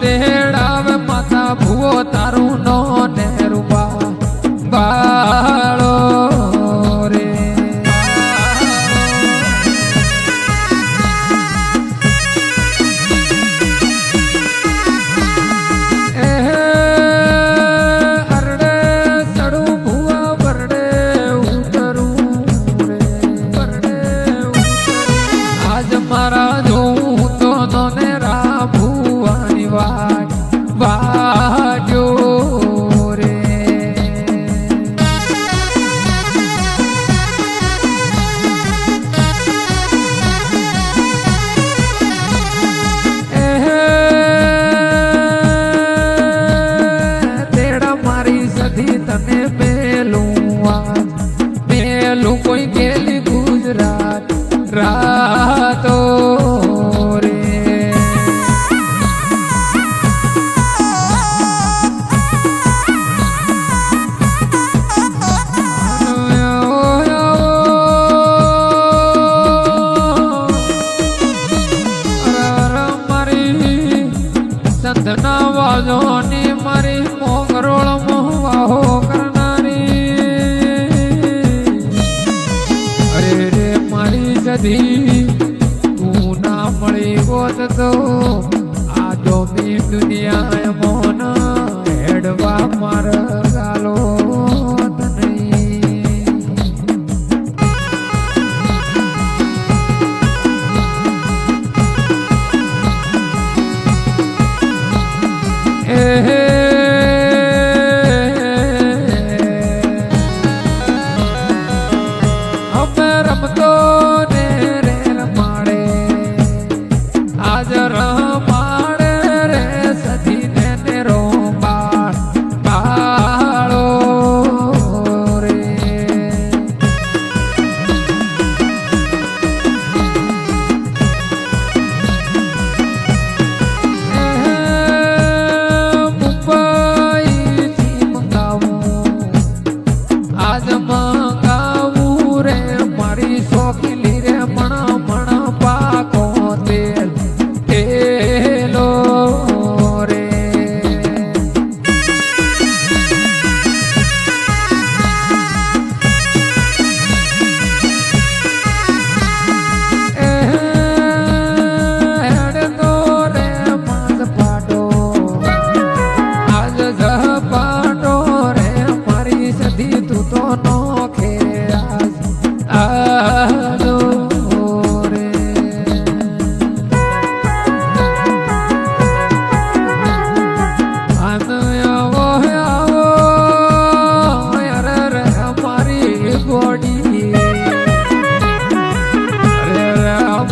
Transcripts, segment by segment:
તેડાવે માતા ભૂવો તારો કદી હું ના મળી ગોત તો આ તો દુનિયા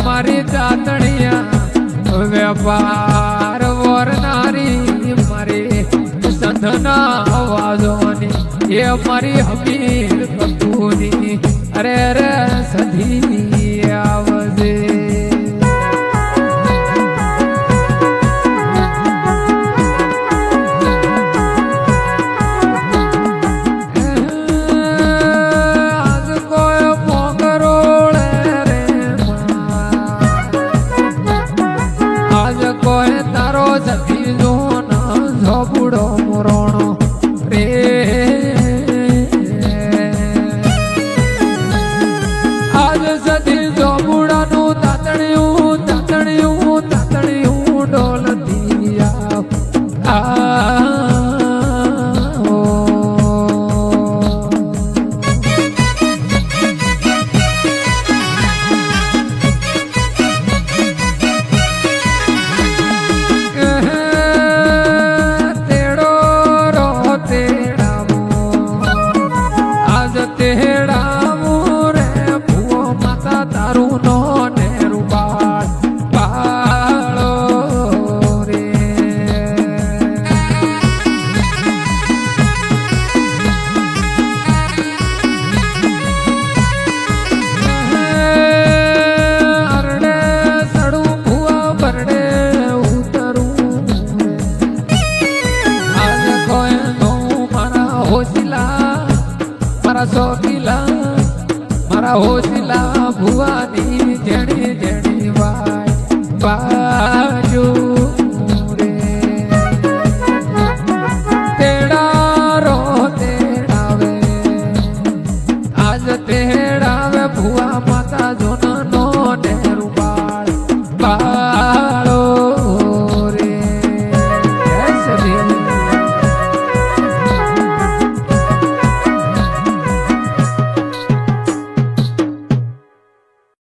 મારી દાતણિયા વેપાર વરનારી મારી સંધના વાજોની એ મારી હમીર કતુની અરે રે સધી આવજે. મારા ચોકીલા મારા હોજલા ભુવાની જેણી જેણી વાય. વાય